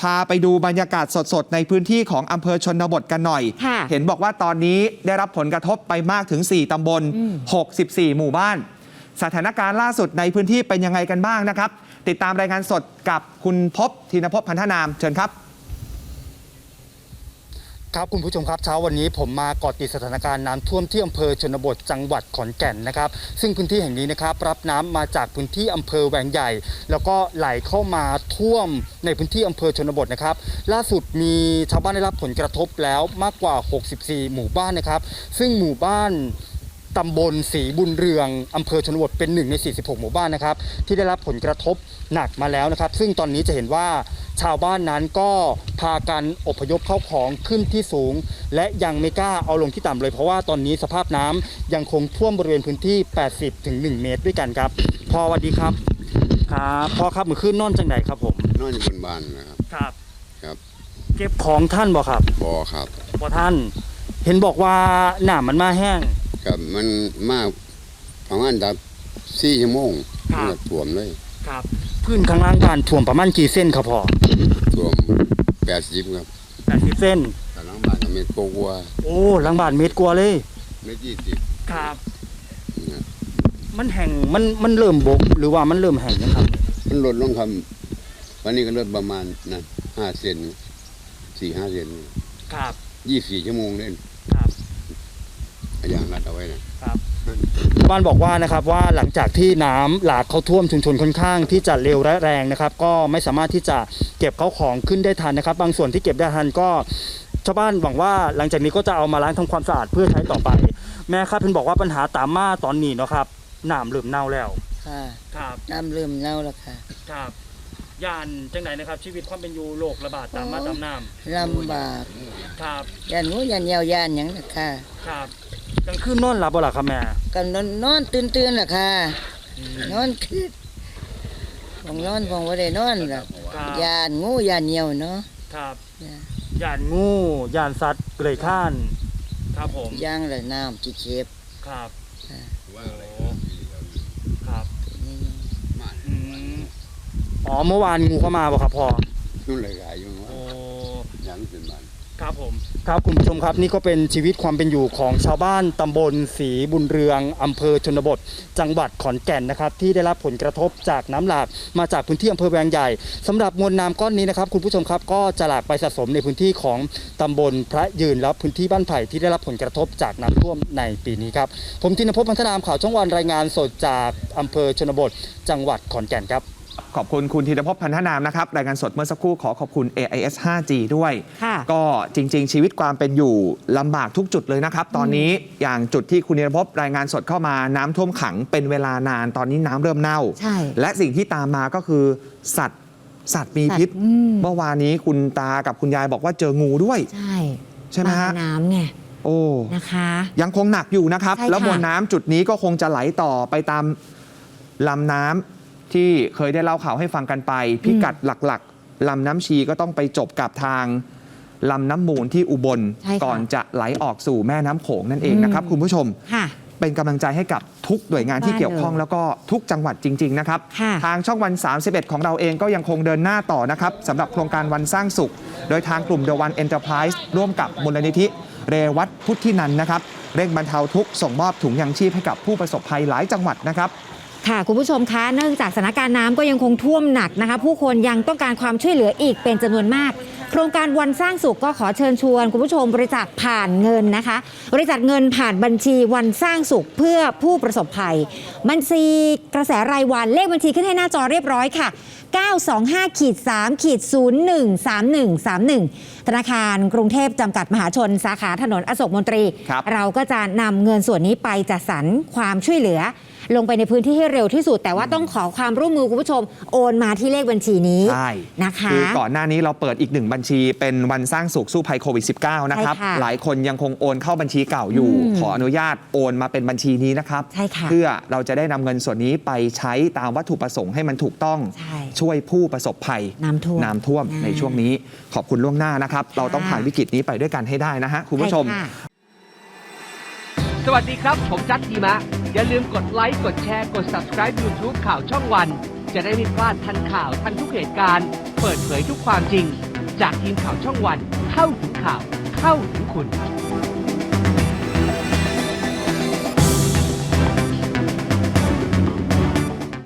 พาไปดูบรรยากาศสดๆ ในพื้นที่ของอำเภอชนบทกันหน่อยค่ะเห็นบอกว่าตอนนี้ได้รับผลกระทบไปมากถึง 4 ตำบล 64 หมู่บ้าน สถานการณ์ล่าสุดในพื้นที่เป็นยังไงกันบ้างนะครับ ติดตามรายงานสดกับคุณพบธีนพพพันธนาม เชิญครับ ครับคุณผู้ชมครับเช้าวันนี้ผมมาเกาะติดสถานการณ์น้ำท่วมที่อำเภอชนบทจังหวัดขอนแก่นนะครับ ซึ่งพื้นที่แห่งนี้นะครับรับน้ำมาจากพื้นที่อำเภอแหวงใหญ่ แล้วก็ไหลเข้ามาท่วมในพื้นที่อำเภอชนบทนะครับ ล่าสุดมีชาวบ้านได้รับผลกระทบแล้วมากกว่า 64 หมู่บ้านนะครับ ซึ่งหมู่บ้าน ตำบลศรีบุญเรืองอำเภอชนบทเป็นหนึ่งใน 46 หมู่บ้านนะครับ ที่ได้รับผลกระทบหนักมาแล้วนะครับ ซึ่งตอนนี้จะเห็นว่าชาวบ้านนั้นก็พากันอพยพเข้าของขึ้นที่สูง และยังไม่กล้าเอาลงที่ต่ำเลย เพราะว่าตอนนี้สภาพน้ำยังคงท่วมบริเวณพื้นที่ 80ถึง1เมตรด้วยกันครับพอสวัสดีครับครับพ่อครับมือขึ้นนอนจังไหนครับผมนอนอยู่บนบ้านนะครับครับครับ เก็บของท่านบ่ครับบอครับบ่ท่าน เห็นบอกว่าหนามมันมาแห้ง กับมันมากประมาณดับสี่ชั่วโมงครับมันก็ท่วมเลยครับ พื้นข้างล่างบ้านท่วมประมาณกี่เส้นครับพ่อท่วมแปดสิบครับ80เส้น แต่หลังบ้านก็ไม่โกลัวโอ้หลังบ้านเมตรกว่าเลย ไม่ยี่สิบครับ นะมันแห้งมันมันเริ่มบก หรือว่ามันเริ่มแห้งนะครับ มันลดลงคำวันนี้ก็ลดประมาณนะห้าเซนสี่ห้าเซนครับ ยี่สี่ชั่วโมงเล่นครับอ ย่างรัดเอาไว้นะชาวบ้านบอกว่านะครับว่าหลังจากที่น้ำหลากเข้าท่วมชุมชนค่อนข้างที่จะเร็วและแรงนะครับ ก็ไม่สามารถที่จะเก็บเข้าของขึ้นได้ทันนะครับ บางส่วนที่เก็บได้ทันก็ชาวบ้านหวังว่าหลังจากนี้ก็จะเอามาล้างทำความสะอาดเพื่อใช้ต่อไป แม่ครับเพิ่นบอกว่าปัญหาตามมาตอนนี้เนาะครับน้ำเริ่มเน่าแล้วค่ะครับ น้ำเริ่มเน่าแล้วค่ะครับยานจังไหนนะครับ ชีวิตความเป็นอยู่โรคระบาดตามมาตามน้ลำบากำครับ ยันงูยันเยียวยานหยังล่ะค่ะ ครับ กลางคืนนอนหลับบ่ล่ะครับแม่กันนอนนอนตื่นตื่นๆล่ะค่ะ นอนคือของนอนของว่าได้นอนล่ะครับยานงูยานเยียวเนาะครับจ้ะยานงูยานสัตว์เกลยข้าน ครับผมย่างละน้ำจีเจ็บครับว่าอะไรครับนี่อืมอ๋อเมื่อวานงูเข้ามาบ่ครับพ่อนู่นเลยขายอยู่โอ้ว่าอย่างเป็นบ้าน ครับผมครับคุณผู้ชมครับนี่ก็เป็นชีวิตความเป็นอยู่ของชาวบ้านตำบลศรีบุญเรืองอำเภอชนบท จังหวัดขอนแก่นนะครับ ที่ได้รับผลกระทบจากน้ำหลากมาจากพื้นที่อำเภอแวงใหญ่สำหรับมวลน้ำก้อนนี้นะครับ คุณผู้ชมครับก็จะหลากไปสะสมในพื้นที่ของตำบลพระยืนและพื้นที่บ้านไผ่ที่ได้รับผลกระทบจากน้ำท่วมในปีนี้ครับผมธินภพพันธนามข่าวช่องวันรายงานสดจากอำเภอชนบท จังหวัดขอนแก่นครับ ขอบคุณคุณธีรพพพันธนามนะครับ รายงานสดเมื่อสักครู่ขอขอบคุณ AIS 5G ด้วย ค่ะ ก็จริง ๆ ชีวิตความเป็นอยู่ลำบากทุกจุดเลยนะครับ ตอนนี้อย่างจุดที่คุณธีรพพรายงานสดเข้ามาน้ำท่วมขังเป็นเวลานานตอนนี้น้ำเริ่มเน่า ใช่และสิ่งที่ตามมาก็คือสัตว์สัตว์มีพิษ สัตว์อืม เมื่อวานนี้คุณตากับคุณยายบอกว่าเจองูด้วย ใช่ใช่ไหมฮะปากน้ำไงโอ้ นะคะ ยังคงหนักอยู่นะครับ ใช่ค่ะแล้วมวลน้ำจุดนี้ก็คงจะไหลต่อไปตามลำน้ำ ที่เคยได้เล่าข่าวให้ฟังกันไป พิกัดหลักๆลำน้ำชีก็ต้องไปจบกับทางลำน้ำมูลที่อุบลใช่ค่ะก่อนจะไหลออกสู่แม่น้ำโขงนั่นเองนะครับ อืม คุณผู้ชม ค่ะ เป็นกำลังใจให้กับทุกหน่วยงานที่บ้านเกี่ยวข้องเลยแล้วก็ทุกจังหวัดจริง ๆ นะครับ ค่ะ ทางช่องวัน 31 ของเราเองก็ยังคงเดินหน้าต่อนะครับสำหรับโครงการวันสร้างสุข โดยทางกลุ่ม The One Enterprise ร่วมกับมูลนิธิ เรวัตพุทธินันท์นะครับ เร่งบรรเทาทุกข์ส่งมอบถุงยังชีพให้กับผู้ประสบภัยหลายจังหวัดนะครับ ค่ะคุณผู้ชมคะเนื่องจากสถานการณ์น้ำก็ยังคงท่วมหนักนะคะ ผู้คนยังต้องการความช่วยเหลืออีกเป็นจำนวนมาก โครงการวันสร้างสุขก็ขอเชิญชวน คุณผู้ชมบริจาคผ่านเงินนะคะ บริจาคเงินผ่านบัญชีวันสร้างสุขเพื่อผู้ประสบภัย บัญชีกระแสรายวันเลขบัญชีขึ้นให้หน้าจอเรียบร้อยค่ะ 925ขีด3ขีด013131 ธนาคารกรุงเทพจำกัดมหาชน สาขาถนนอโศกมนตรีครับเราก็จะนำเงินส่วนนี้ไปจัดสรรความช่วยเหลือ ลงไปในพื้นที่ให้เร็วที่สุด แต่ว่าต้องขอความร่วมมือคุณผู้ชม โอนมาที่เลขบัญชีนี้ใช่นะคะคือก่อนหน้านี้เราเปิดอีกหนึ่งบัญชีเป็นวันสร้างสุขสู้ภัยโควิด -19 นะครับใช่ค่ะหลายคนยังคงโอนเข้าบัญชีเก่าอยู่อืมขออนุญาตโอนมาเป็นบัญชีนี้นะครับใช่ค่ะเพื่อเราจะได้นำเงินส่วนนี้ไปใช้ตามวัตถุประสงค์ให้มันถูกต้องใช่ช่วยผู้ประสบภัยน้ำท่วมน้ำท่วมอ่าในช่วงนี้ขอบคุณล่วงหน้านะครับ เราต้องผ่านวิกฤตนี้ไปด้วยกันให้ได้นะฮะคุณผู้ชมใค่ะสวัสดีครับ ผมจัดทีมะ อย่าลืมกดไลค์ กดแชร์ กด subscribe YouTube ข่าวช่องวัน จะได้ไม่พลาดทันข่าวทันทุกเหตุการณ์ เปิดเผยทุกความจริง จากทีมข่าวช่องวัน เข้าถึงข่าว เข้าถึงคุณ